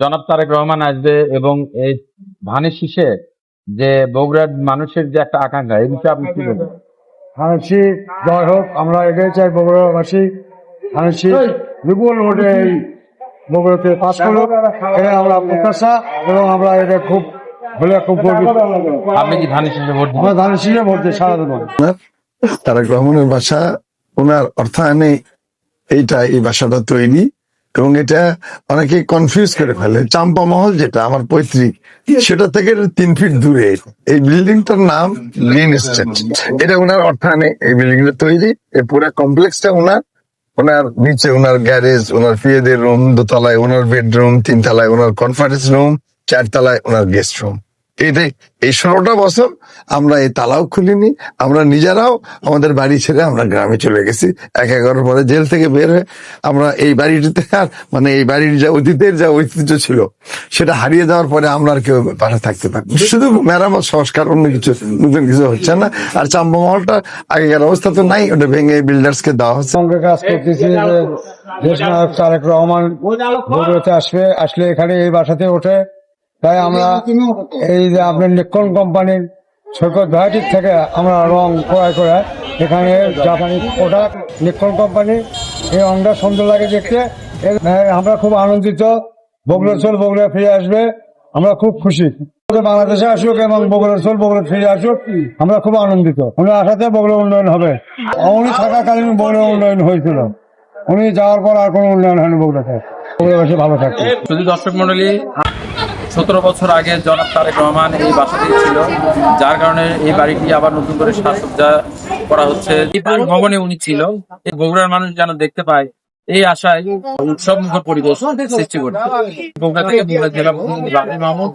জনাব তারেক রহমান আসবে এবং এই ধানের শীষে যে বগুড়ার মানুষের যে একটা আকাঙ্ক্ষা এই বিষয়ে আপনি কি বলবেন? হানসি জয় হোক আমরা এটাই চাই বগুড়াবাসী। হানসি বিপুল ভোটে এই বগুড়াতে পাস করল এটা আমরা প্রত্যাশা এবং আমরা এটা খুব হলে খুব গর্বিত। আপনি কি ধানের শীষে ভোট দিবেন? আমরা ধানের শীষে ভোট দিই সারা তারেক রহমানের বাসা ওনার অর্থায়নে এইটা এই ভাষাটা তৈরি। এবং এটা অনেকে কনফিউজ করে ফেলে। চাম্পা মহল যেটা আমার পৈতৃক সেটা থেকে তিন ফিট দূরে। এই বিল্ডিংটার নাম গ্রিন এস্টেট এটা ওনার অর্থায়নে এই বিল্ডিংটা তৈরি। এই পুরো কমপ্লেক্সটা ওনার ওনার নিচে ওনার গ্যারেজ ওনার ফিয়েদের রুম দোতলায় ওনার বেডরুম তিনতলায় ওনার কনফারেন্স রুম চারতলায় ওনার গেস্ট রুম এটাই এই ষোলোটা বছর আমরা এই তালাও খুলিনি আমরা নিজেরাও আমাদের বাড়ি ছেড়ে আমরা গ্রামে চলে গেছি। এক এগারোর পরে জেল থেকে বের হয়ে আমরা এই বাড়িটিতে আর মানে এই বাড়ির যা অতীতের যা ঐতিহ্য ছিল সেটা হারিয়ে যাওয়ার পরে আমরা আর কেউ পাশে থাকতে পারি শুধু মেরামত সংস্কার অন্য কিছু নতুন কিছু হচ্ছে না। আর চাম্পা মহলটা আগেকার অবস্থা তো নাই ওটা ভেঙে বিল্ডার্স কে দেওয়া হচ্ছে। সঙ্গে কাজ করতেছি তারেক রহমান আসবে আসলে এখানে এই বাসাতে ওঠে। তাই আমরা এই যে আপনার নিকন কোম্পানির সৈকত ভ্যারাইটির থেকে আমরা রং ক্রয় করে এখানে জাপানি প্রোডাক্ট নিকন কোম্পানি এই রংটা সুন্দর লাগে দেখতে। আমরা খুব আনন্দিত। বগুড়া চল বগুড়া ফিরে আসবে। আমরা খুব খুশি। বাংলাদেশে আসুক এবং বগুড়া চল বগুড়া ফিরে আসুক আমরা খুব আনন্দিত। উনি আসাতে বগুড়া উন্নয়ন হবে। উনি থাকাকালীন বগুড়া উন্নয়ন হয়েছিল। উনি যাওয়ার পর আর কোনো উন্নয়ন হয়নি বগুড়াতে। বগুড়াবাসী ভালো থাকবে শুধু দর্শক মন্ডলী সতেরো বছর আগে জনাব তারেক রহমান এই বাসাতেই ছিল, যার কারণে এই বাড়িটি আবার নতুন করে সাজসজ্জা করা হচ্ছে। ভবনে উনি ছিল। বগুড়ার মানুষ যেন দেখতে পায়, এই আশায় উৎসব মুখর পরিবেশ সৃষ্টি করছে। বগুড়া থেকে বগুড়া জেলা মাহমুদ